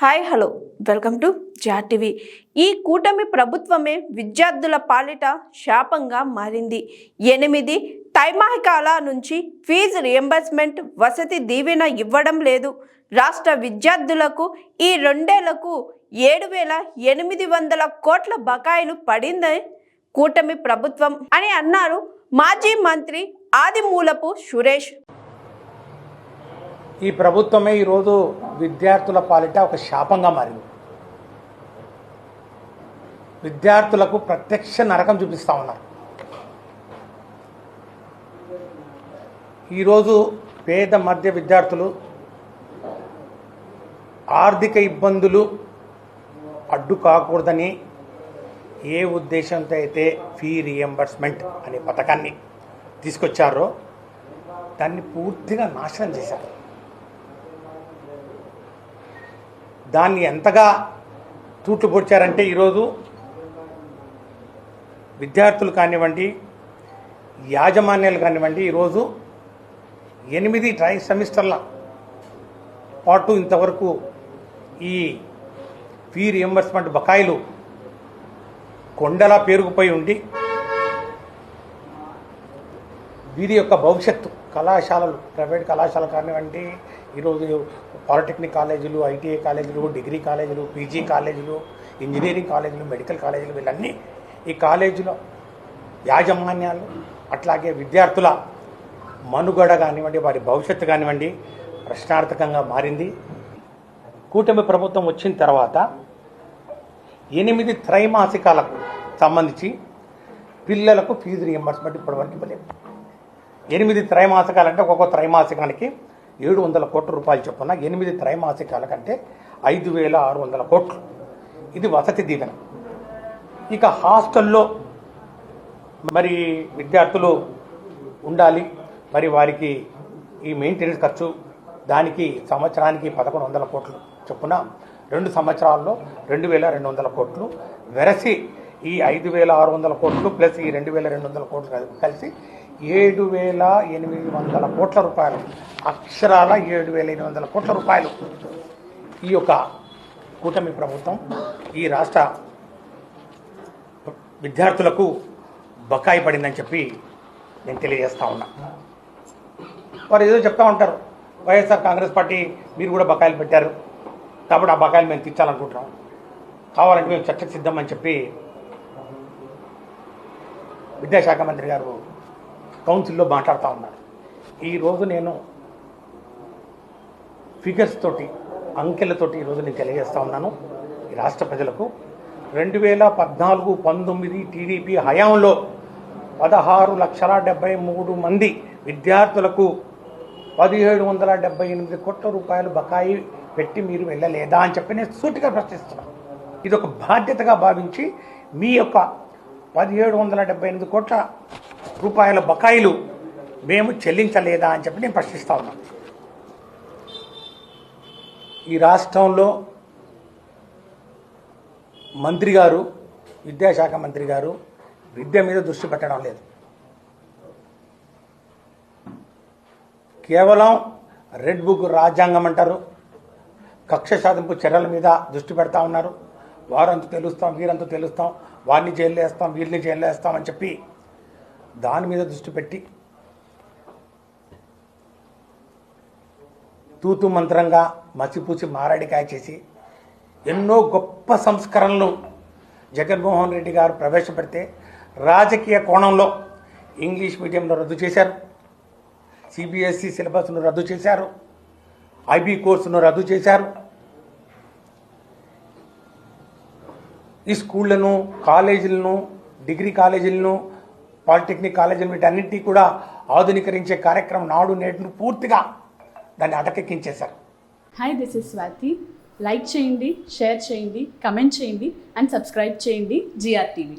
Hi hello. Welcome to జార్ TV. ఈ కూటమి ప్రభుత్వమే విద్యార్థుల పాలిట శాపంగా మారింది. ఎనిమిది తైమాహికాల నుంచి ఫీజు రియంబర్స్మెంట్ వసతి దీవెన ఇవ్వడం లేదు. రాష్ట్ర విద్యార్థులకు ఈ రెండేళ్ళకు ఏడు వేల ఎనిమిది వందల కోట్ల బకాయిలు పడింది కూటమి ప్రభుత్వం అని అన్నారు మాజీ మంత్రి ఆదిమూలపు సురేష్. ఈ ప్రభుత్వమే ఈరోజు విద్యార్థుల పాలిట ఒక శాపంగా మారింది. విద్యార్థులకు ప్రత్యక్ష నరకం చూపిస్తూ ఉన్నారు. ఈరోజు పేద మధ్య విద్యార్థులు ఆర్థిక ఇబ్బందులు అడ్డు కాకూడదని ఏ ఉద్దేశంతో అయితే ఫీ రియంబర్స్మెంట్ అనే పథకాన్ని తీసుకొచ్చారో దాన్ని పూర్తిగా నాశనం చేశారు. దాన్ని ఎంతగా తూట్లు పొడిచారంటే ఈరోజు విద్యార్థులు కానివ్వండి యాజమాన్యాలు కానివ్వండి ఈరోజు ఎనిమిది ట్రై సెమిస్టర్ల పాటు ఇంతవరకు ఈ ఫీ రియంబర్స్మెంట్ బకాయిలు కొండలా పేరుకుపోయి ఉండి వీరి యొక్క భవిష్యత్తు కళాశాలలు ప్రైవేట్ కళాశాలలు కానివ్వండి ఈరోజు పాలిటెక్నిక్ కాలేజీలు ఐటీఐ కాలేజీలు డిగ్రీ కాలేజీలు పీజీ కాలేజీలు ఇంజనీరింగ్ కాలేజీలు మెడికల్ కాలేజీలు వీళ్ళన్నీ ఈ కాలేజీలో యాజమాన్యాలు అట్లాగే విద్యార్థుల మనుగడ కానివ్వండి వారి భవిష్యత్తు కానివ్వండి ప్రశ్నార్థకంగా మారింది. కూటమి ప్రభుత్వం వచ్చిన తర్వాత ఎనిమిది త్రైమాసికాలకు సంబంధించి పిల్లలకు ఫీజు రియంబర్స్మెంట్ ఇప్పటివరకు ఇవ్వలేదు. ఎనిమిది త్రైమాసికాలు అంటే ఒక్కొక్క త్రైమాసికానికి ఏడు వందల కోట్ల రూపాయలు చొప్పున ఎనిమిది త్రైమాసికాల కంటే ఐదు వేల ఆరు వందల కోట్లు. ఇది వసతి దీవెన. ఇక హాస్టల్లో మరి విద్యార్థులు ఉండాలి. మరి వారికి ఈ మెయింటెనెన్స్ ఖర్చు దానికి సంవత్సరానికి పదకొండు వందల కోట్లు చొప్పున రెండు సంవత్సరాల్లో రెండు వేల రెండు వందల కోట్లు. వెరసి ఈ ఐదు వేల ఆరు వందల కోట్లు ప్లస్ ఈ రెండు వేల రెండు వందల కోట్లు కలిసి ఏడు వేల ఎనిమిది వందల కోట్ల రూపాయలు. అక్షరాల ఏడు వేల ఎనిమిది వందల కోట్ల రూపాయలు. ఈ యొక్క కూటమి ప్రభుత్వం ఈ రాష్ట్ర విద్యార్థులకు బకాయి పడిందని చెప్పి నేను తెలియజేస్తా ఉన్నా. వారు ఏదో చెప్తా ఉంటారు వైఎస్ఆర్ కాంగ్రెస్ పార్టీ మీరు కూడా బకాయిలు పెట్టారు. కాబట్టి ఆ బకాయిలు మేము తీర్చాలనుకుంటున్నాం. కావాలంటే మేము చర్చకు సిద్ధం అని చెప్పి విద్యాశాఖ మంత్రి గారు కౌన్సిల్లో మాట్లాడుతూ ఉన్నారు. ఈరోజు నేను ఫిగర్స్ తోటి అంకెలతోటి ఈరోజు నేను తెలియజేస్తూ ఉన్నాను. ఈ రాష్ట్ర ప్రజలకు రెండు వేల పద్నాలుగు పంతొమ్మిది టీడీపీ హయాంలో పదహారు లక్షల డెబ్బై మూడు మంది విద్యార్థులకు పదిహేడు వందల డెబ్బై ఎనిమిది కోట్ల రూపాయలు బకాయి పెట్టి మీరు వెళ్ళలేదా అని చెప్పి నేను సూటిగా ప్రశ్నిస్తున్నాను ఇది ఒక బాధ్యతగా భావించి మీ యొక్క పదిహేడు వందల డెబ్బై ఎనిమిది కోట్ల రూపాయల బకాయిలు మేము చెల్లించలేదా అని చెప్పి నేను ప్రశ్నిస్తా ఉన్నాను ఈ రాష్ట్రంలో మంత్రి గారు విద్యాశాఖ మంత్రి గారు విద్య మీద దృష్టి పెట్టడం లేదు. కేవలం రెడ్ బుక్ రాజ్యాంగం అంటారు. కక్ష సాధింపు చర్యల మీద దృష్టి పెడతా ఉన్నారు. వారంతా తెలుస్తాం వీరంతా తెలుస్తాం. వారిని జైల్లో వేస్తాం వీళ్ళని జైలు వేస్తామని చెప్పి దాని మీద దృష్టి పెట్టి తూతు మంత్రంగా మసిపూసి మారడికాయ చేసి ఎన్నో గొప్ప సంస్కరణలు జగన్మోహన్ రెడ్డి గారు ప్రవేశపెడితే రాజకీయ కోణంలో ఇంగ్లీష్ మీడియంలో రద్దు చేశారు. సిబిఎస్ఈ సిలబస్ను రద్దు చేశారు. ఐబీ కోర్సును రద్దు చేశారు. ఈ స్కూళ్ళను కాలేజీలను డిగ్రీ కాలేజీలను పాలిటెక్నిక్ కాలేజీలను వీటన్నిటినీ కూడా ఆధునీకరించే కార్యక్రమం నాడు నేటిని పూర్తిగా దాన్ని అటకెక్కించేశారు. Hi this is Swathi like చేయండి షేర్ చేయండి కమెంట్ చేయండి అండ్ సబ్స్క్రైబ్ చేయండి జిఆర్ టీవీ